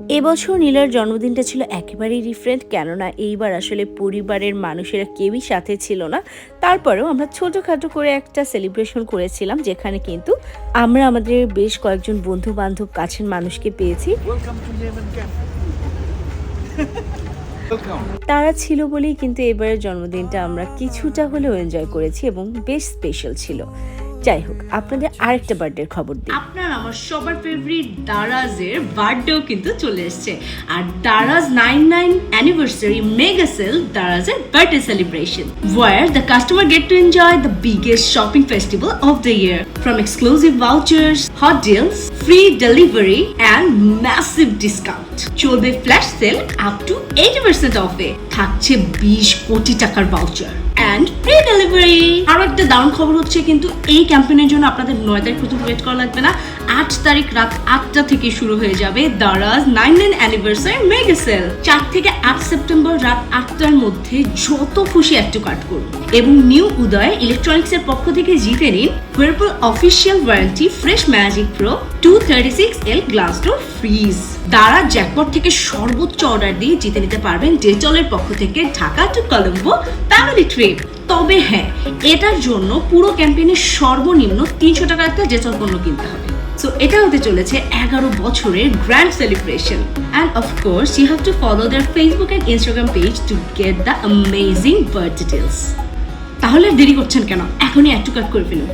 এবছর নীলার জন্মদিনটা ছিল একেবারেই ডিফারেন্ট কেননা এইবার আসলে পরিবারের মানুষেরা কেউই সাথে ছিল না। তারপরেও আমরা ছোটোখাটো করে একটা সেলিব্রেশন করেছিলাম যেখানে কিন্তু আমরা আমাদের বেশ কয়েকজন বন্ধু বান্ধব কাছের মানুষকে পেয়েছি. তারা ছিল বলেই কিন্তু এবারের জন্মদিনটা আমরা কিছুটা হলেও এনজয় করেছি এবং বেশ স্পেশাল ছিল। যাই হোক আপনাদের আরেকটা বার্থডের খবর দিই আপনার আমার সবার ফেভারিট দারাজের বার্থডেও কিন্তু চলে এসেছে আর Daraz nine nine anniversary mega sale দারাজের birthday celebration where the customer get to enjoy the biggest shopping festival of the year from exclusive vouchers, hot deals, free delivery and massive discount চলবে flash sale up to 80% অফে থাকছে 20 কোটি টাকার voucher and free delivery আরও একটা দারুণ খবর হচ্ছে কিন্তু এই ক্যাম্পেইনের জন্য আপনাদের নয় তারিখ পর্যন্ত ওয়েট করা লাগবে না। আট তারিখ রাত আটটা থেকে শুরু হয়ে যাবে Daraz nine nine anniversary mega sale চার থেকে আট সেপ্টেম্বর রাত আটটার মধ্যে যত খুশি একটু টু কার্ট করুন এবং নিউ উদয় ইলেকট্রনিক্সের পক্ষ থেকে জিতে নিন Whirlpool official warranty fresh magic pro two thirty six L glass door fridge দ্বারা জ্যাকপট থেকে সর্বোচ্চ অর্ডার দিয়ে জিতে নিতে পারবেন ডেটলের পক্ষ থেকে Dhaka to Colombo family trip তবে হ্যাঁ এটার জন্য পুরো ক্যাম্পেইনের সর্বনিম্ন তিনশো টাকা একটা ডেটল পণ্য কিনতে হবে। সো এটা হতে চলেছে এগারো বছরের grand celebration and of course you have to follow their Facebook and Instagram page to get the amazing birth details তাহলে দেরি করছেন কেন? এখনই অ্যাড টু কাট করে ফেলুন।